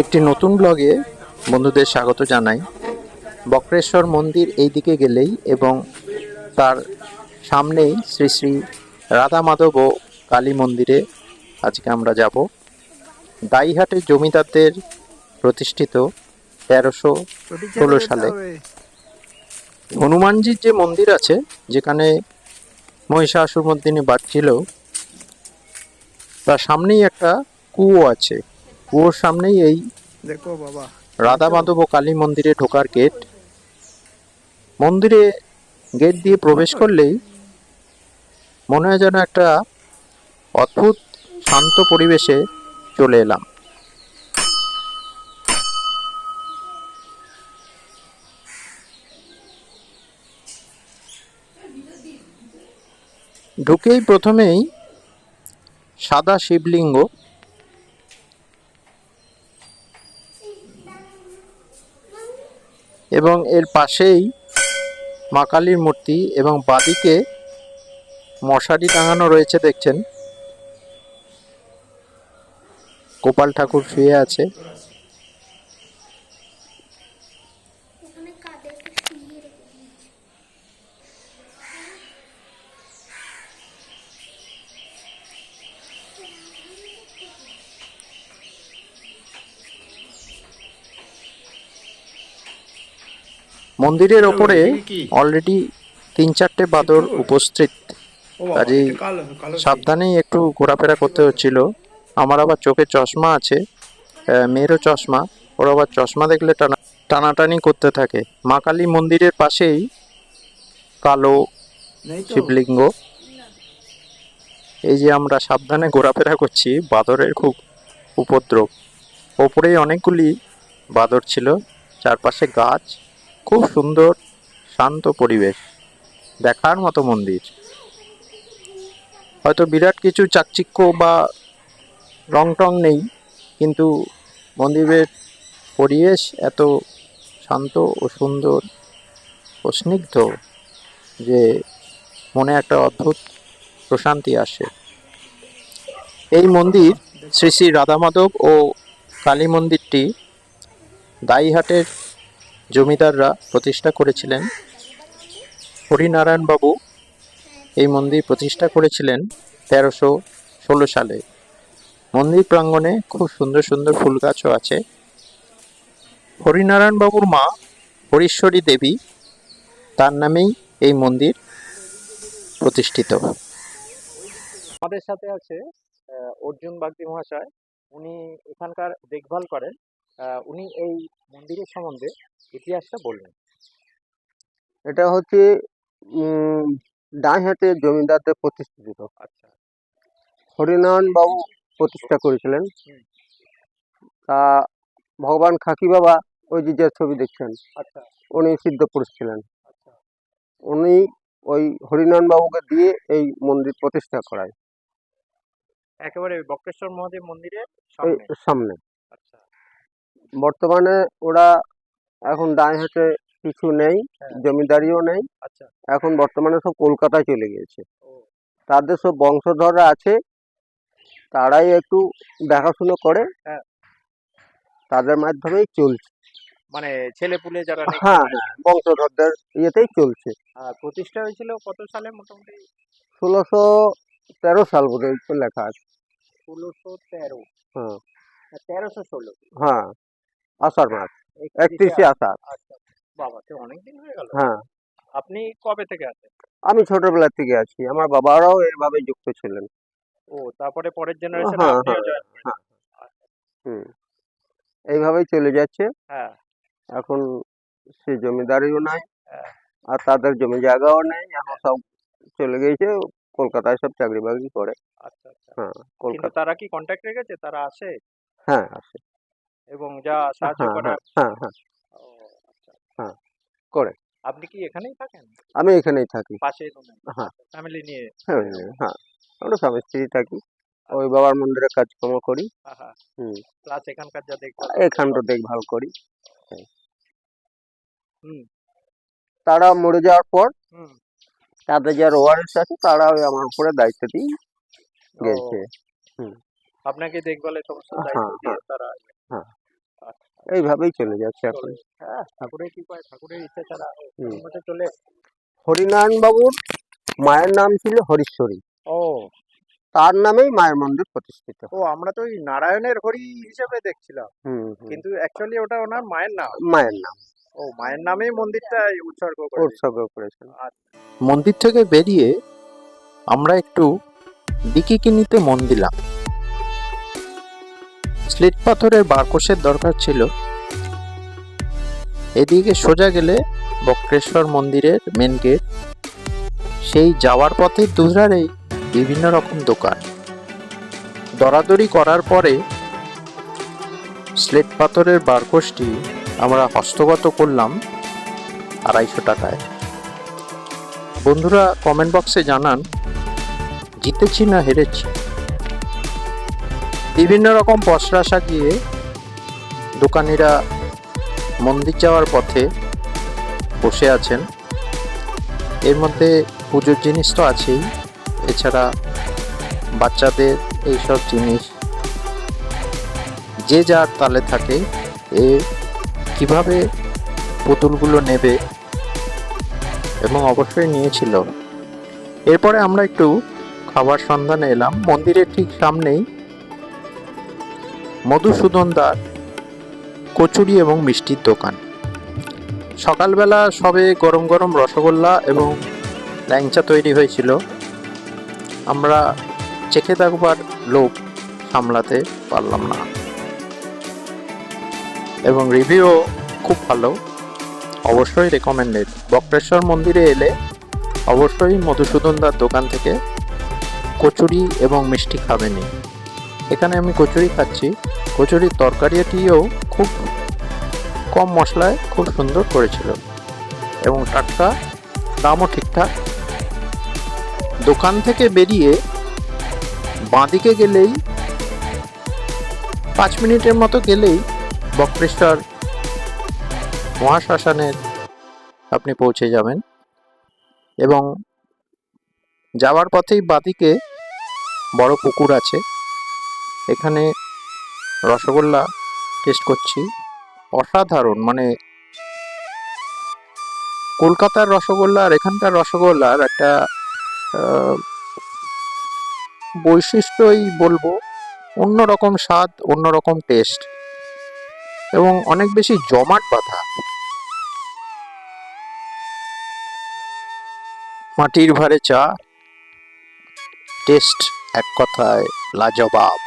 একটি নতুন ব্লগে বন্ধুদের স্বাগত জানাই। বক্রেশ্বর মন্দির এই দিকে গেলেই এবং তার সামনেই শ্রী শ্রী রাধা মাধব ও কালী মন্দিরে আজকে আমরা যাব। দাইহাটের জমিদারদের প্রতিষ্ঠিত তেরোশো ষোলো সালে। হনুমানজির যে মন্দির আছে যেখানে মহিষাসুরমর্দিনী বাড়ছিল তার সামনেই একটা কুয়ো আছে। কুয়োর সামনেই এই দেখো বাবা। রাধা মাধব ও কালী মন্দিরে ঢোকার গেট। মন্দিরে গেট দিয়ে প্রবেশ করলেই মনে হয় যেন একটা অদ্ভুত শান্ত পরিবেশে চলে এলাম। ঢুকেই প্রথমেই সাদা শিবলিঙ্গ। এবং এর পাশেই মা কালীর মূর্তি এবং বাদিকে মশারি টাঙানো রয়েছে দেখছেন। গোপাল ঠাকুর শুয়ে আছে। মন্দিরের ওপরে অলরেডি তিন চারটে বাদর উপস্থিত। কাজেই সাবধানেই একটু ঘোরাফেরা করতে হচ্ছিল। আমার আবার চোখে চশমা আছে মেয়েরও চশমা ওর আবার চশমা দেখলে টানা টানাটানি করতে থাকে। মা কালী মন্দিরের পাশেই কালো শিবলিঙ্গ। এই যে আমরা সাবধানে ঘোরাফেরা করছি বাদরের খুব উপদ্রব। ওপরেই অনেকগুলি বাদর ছিল চারপাশে গাছ। খুব সুন্দর, শান্ত পরিবেশ, দেখার মতো মন্দির। হয়তো বিরাট কিছু চাকচিক্য বা রং টং নেই, কিন্তু মন্দিরের পরিবেশ এত শান্ত ও সুন্দর ও স্নিগ্ধ যে মনে একটা অদ্ভুত প্রশান্তি আসে। এই মন্দির শ্রী শ্রী রাধা মাধব ও কালী মন্দিরটি দাইহাটের জমিদাররা প্রতিষ্ঠা করেছিলেন। হরিনারায়ণ বাবু এই মন্দির প্রতিষ্ঠা করেছিলেন তেরোশো ষোলো সালে। মন্দির প্রাঙ্গণে খুব সুন্দর সুন্দর ফুল গাছও আছে। হরিনারায়ণ বাবুর মা হরিশ্বরী দেবী তার নামেই এই মন্দির প্রতিষ্ঠিত। আমাদের সাথে আছে অর্জুন বাগদি মহাশয়। উনি এখানকার দেখভাল করেন। উনি এই মন্দিরের সম্বন্ধে ইতিহাসটা বললেন। এটা হচ্ছে ডানহাতে জমিদারদের প্রতিষ্ঠিত। আচ্ছা। হরিনারায়ণ বাবু প্রতিষ্ঠা করেছিলেন। তা ভগবান খাকি বাবা ওই যে যে ছবি দেখছেন আচ্ছা। উনি সিদ্ধ পুরুষ ছিলেন আচ্ছা। উনি ওই হরিনারায়ণ বাবুকে দিয়ে এই মন্দির প্রতিষ্ঠা করায়। একেবারে বক্রেশ্বর মহাদেব মন্দিরের সামনে। বর্তমানে ওরা এখন ডান হাতে কিছু নেই হ্যাঁ। জমিদারিও নেই। আচ্ছা। এখন বর্তমানে সব কলকাতায় চলে গিয়েছে। তাদের সব বংশধররা আছে তারাই একটু দেখাশুনো করে। হ্যাঁ। তাদের মাধ্যমেই চলছে। মানে ছেলে পুলে যারা হ্যাঁ হ্যাঁ বংশধরদের ইয়েতেই চলছে। প্রতিষ্ঠা হয়েছিল কত সালে মোটামুটি? ষোলোশো তেরো সাল বোধ হয় লেখা আছে। ষোলোশো তেরো। হ্যাঁ। তেরোশো ষোলো। হ্যাঁ। আষাঢ় মাস। একত্রিশে আষাঢ়। আচ্ছা বাবা তো অনেকদিন হয়ে গেল। হ্যাঁ। আপনি কবে থেকে আছেন? আমি ছোটবেলা থেকে আছি। আমার বাবারাও এভাবে যুক্ত ছিলেন। ও তারপরে পরের জেনারেশন হ্যাঁ, হ্যাঁ, হ্যাঁ। হুম। এইভাবেই চলে যাচ্ছে। হ্যাঁ। এখন সে জমিদারিও নাই। হ্যাঁ। আর তাদের জমি জায়গাও নেই। এখন সব চলে গিয়েছে। কলকাতায় সব চাকরি বাকরি করে। আচ্ছা আচ্ছা। হ্যাঁ কলকাতা তারা কি কন্ট্যাক্ট রেখেছে? তারা আসে? হ্যাঁ আছে এবং যা সাহায্য হ্যাঁ করার। হ্যাঁ হ্যাঁ হ্যাঁ। আচ্ছা। হ্যাঁ, করে। আপনি কি এখানেই থাকেন? আমি এখানেই থাকি। পাশে হ্যাঁ। ফ্যামিলি নিয়ে? হ্যাঁ হ্যাঁ আমরা স্বামী স্ত্রী থাকি। ওই বাবার মন্দিরে কাজকর্ম করি। হুম। প্লাস এখানকার যা দেখভাল এখানটা দেখভাল করি। হুম। তারা মরে যাওয়ার পর হুম। তাদের যারা ওয়ারিস আছে তারা ওই আমার উপরে দায়িত্ব দিয়ে ও, হুম। আপনাকে দেখভালের সমস্ত দায়িত্ব দিয়ে তারা হ্যাঁ। এইভাবেই চলে যাচ্ছে এখন। হ্যাঁ। ঠাকুরের কি পায় ঠাকুরের ইচ্ছা ছাড়া চলে হরিনারায়ণ বাবুর মায়ের নাম ছিল হরিশ্বরী। ও। তার নামেই মায়ের মন্দির প্রতিষ্ঠিত। ও আমরা তো ওই নারায়ণের হরি হিসেবে দেখছিলাম। কিন্তু অ্যাকচুয়ালি ওটা ওনার মায়ের নাম। মায়ের নাম। ও মায়ের নামেই মন্দিরটা উৎসর্গ করে উৎসর্গ করেছেন মন্দির থেকে বেরিয়ে আমরা একটু বিকিকিনিতে মন দিলাম স্লিট পাথরের বারকোষের দরকার ছিল। এদিকে সোজা গেলে বক্রেশ্বর মন্দিরের মেন গেট সেই যাওয়ার পথে দুধারেই বিভিন্ন রকম দোকান। দরাদরি করার পরে স্লেট পাথরের বারকোষটি আমরা হস্তগত করলাম আড়াইশো টাকায়। বন্ধুরা কমেন্ট বক্সে জানান, জিতেছি না হেরেছি? বিভিন্ন রকম পসরা সাজিয়ে দোকানিরা মন্দির যাওয়ার পথে বসে আছেন। এর মধ্যে পুজোর জিনিস তো আছেই। এছাড়া বাচ্চাদের এইসব জিনিস যে যার তালে থাকে, এ কীভাবে পুতুলগুলো নেবে এবং অবশ্যই নিয়েছিল। এরপরে আমরা একটু খাবার সন্ধানে এলাম। মন্দিরের ঠিক সামনেই মধুসূদন দার কচুরি এবং মিষ্টির দোকান। সকালবেলা সবে গরম গরম রসগোল্লা এবং ল্যাংচা তৈরি হয়েছিল। আমরা চেখে দেখবার লোভ সামলাতে পারলাম না। এবং রিভিউ খুব ভালো। অবশ্যই রেকমেন্ডেড বক্রেশ্বর মন্দিরে এলে অবশ্যই মধুসূদন দার দোকান থেকে কচুরি এবং মিষ্টি খাবেনই। এখানে আমি কচুরি খাচ্ছি। কচুরির তরকারিটিও খুব কম মশলায় খুব সুন্দর করেছিল। এবং টাটকা দামও ঠিকঠাক। দোকান থেকে বেরিয়ে বাঁদিকে গেলেই, পাঁচ মিনিটের মতো গেলেই বক্রেশ্বর মহাশ্মশানের আপনি পৌঁছে যাবেন। এবং যাওয়ার পথেই বাঁদিকে বড় পুকুর আছে। এখানে রসগোল্লা টেস্ট করছি। অসাধারণ মানে কলকাতার রসগোল্লা আর এখানকার রসগোল্লার একটা বৈশিষ্ট্যই বলব, অন্যরকম স্বাদ, অন্যরকম টেস্ট এবং অনেক বেশি জমাট বাঁধা। মাটির ভারে চা টেস্ট এক কথায় লাজবাব।